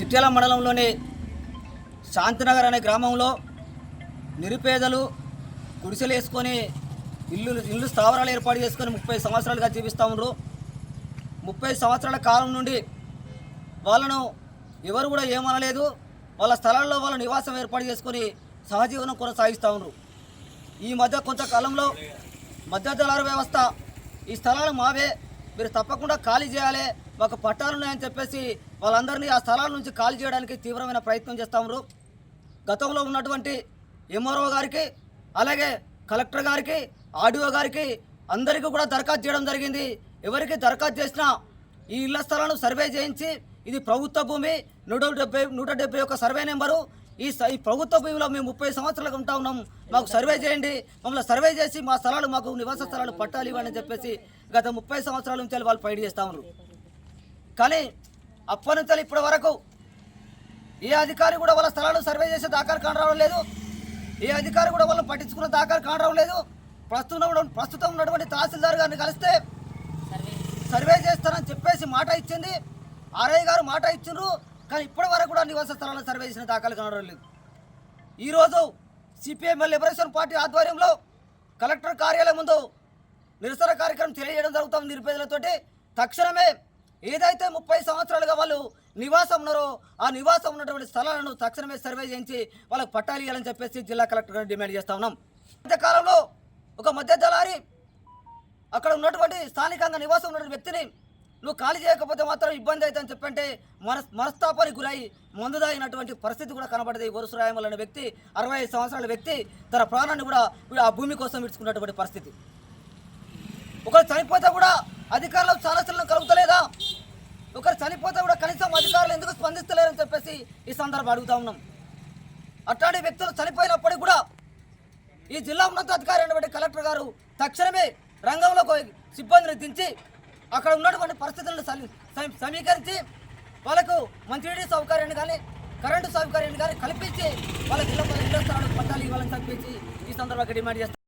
చిట్యాల మండలంలోని శాంతినగర్ అనే గ్రామంలో నిరుపేదలు గుడిసెలు వేసుకొని ఇల్లు ఇల్లు స్థావరాలు ఏర్పాటు చేసుకొని ముప్పై సంవత్సరాలుగా జీవిస్తూ ఉన్నారు ముప్పై సంవత్సరాల కాలం నుండి వాళ్ళను ఎవరు కూడా ఏమనలేదు. వాళ్ళ స్థలాల్లో వాళ్ళ నివాసం ఏర్పాటు చేసుకొని సహజీవనం కొనసాగిస్తూ ఉన్నారు ఈ మధ్య కొంతకాలంలో మధ్యదళారు వ్యవస్థ ఈ స్థలాలు మావే. మీరు తప్పకుండా ఖాళీ చేయాలి. మాకు పట్టాలు ఉన్నాయని చెప్పేసి వాళ్ళందరినీ ఆ స్థలాల నుంచి ఖాళీ చేయడానికి తీవ్రమైన ప్రయత్నం చేస్తాము గతంలో ఉన్నటువంటి ఎంఆర్ఓ గారికి అలాగే కలెక్టర్ గారికి ఆర్డీఓ గారికి అందరికీ కూడా దరఖాస్తు చేయడం జరిగింది. ఎవరికి దరఖాస్తు చేసినా ఈ ఇళ్ళ స్థలాలను సర్వే చేయించి ఇది ప్రభుత్వ భూమి నూట డెబ్బై నూట డెబ్బై ఒక సర్వే నెంబరు. ఈ స- ఈ ప్రభుత్వ భూమిలో మేము ముప్పై సంవత్సరాలకు ఉంటా ఉన్నాం. మాకు సర్వే చేయండి. మమ్మల్ని సర్వే చేసి మా స్థలాలు మాకు నివాస స్థలాలు పట్టాలి ఇవ్వండి అని చెప్పేసి గత ముప్పై సంవత్సరాల నుంచి వాళ్ళు ఫైట్ చేస్తా ఉన్నారు. కానీ అప్పటి ఇప్పటి వరకు ఏ అధికారి కూడా వాళ్ళ స్థలాలు సర్వే చేసే దాఖలు కానరావడం లేదు. ఏ అధికారి కూడా వాళ్ళని పట్టించుకున్న దాఖలు కానరావడం లేదు. ప్రస్తుతం ప్రస్తుతం ఉన్నటువంటి తహసీల్దార్ గారిని కలిస్తే సర్వే చేస్తానని చెప్పేసి మాట ఇచ్చింది. ఆర్ఐ గారు మాట ఇచ్చిండ్రు. కానీ ఇప్పటి వరకు కూడా నివాస స్థలాలను సర్వే చేసిన దాఖలు కనడం లేదు. ఈరోజు సిపిఎం లిబరేషన్ పార్టీ ఆధ్వర్యంలో కలెక్టర్ కార్యాలయం ముందు నిరసన కార్యక్రమం తెలియజేయడం జరుగుతుంది నిరుపేదలతోటి. తక్షణమే ఏదైతే ముప్పై సంవత్సరాలుగా వాళ్ళు నివాసం ఉన్నారో ఆ నివాసం ఉన్నటువంటి స్థలాలను తక్షణమే సర్వే చేయించి వాళ్ళకి పట్టాలు ఇవ్వాలని చెప్పేసి జిల్లా కలెక్టర్ డిమాండ్ చేస్తా ఉన్నాం. మధ్యకాలంలో ఒక మధ్య దళారి అక్కడ ఉన్నటువంటి స్థానికంగా నివాసం ఉన్నటువంటి వ్యక్తిని నువ్వు ఖాళీ చేయకపోతే మాత్రం ఇబ్బంది అవుతుందని చెప్పంటే మనస్ మనస్తాపానికి గురై మందుదాగినటువంటి పరిస్థితి కూడా కనబడింది. వరుసరాయమల్ అనే వ్యక్తి అరవై ఐదు సంవత్సరాల వ్యక్తి తన ప్రాణాన్ని కూడా ఆ భూమి కోసం విడుచుకున్నటువంటి పరిస్థితి. ఒకరు చనిపోతే కూడా అధికారులకు చాలాసార్లు కలుగుతలేదా ఒకరు చనిపోతే కూడా కనీసం అధికారులు ఎందుకు స్పందిస్తలేరని చెప్పేసి ఈ సందర్భం అడుగుతా ఉన్నాం. అట్లాంటి వ్యక్తులు చనిపోయినప్పటికీ కూడా ఈ జిల్లా ఉన్నతాధికారి అయినటువంటి కలెక్టర్ గారు తక్షణమే రంగంలో సిబ్బందిని దించి అక్కడ ఉన్నటువంటి పరిస్థితులను సమీకరించి వాళ్ళకు మంచినీటి సౌకర్యాన్ని కానీ కరెంటు సౌకర్యాన్ని కానీ కల్పించి వాళ్ళకి ఇళ్ళ ఇళ్ళ స్థలాలకు పట్టాలు ఇవ్వాలని చెప్పించి ఈ సందర్భంగా డిమాండ్ చేస్తారు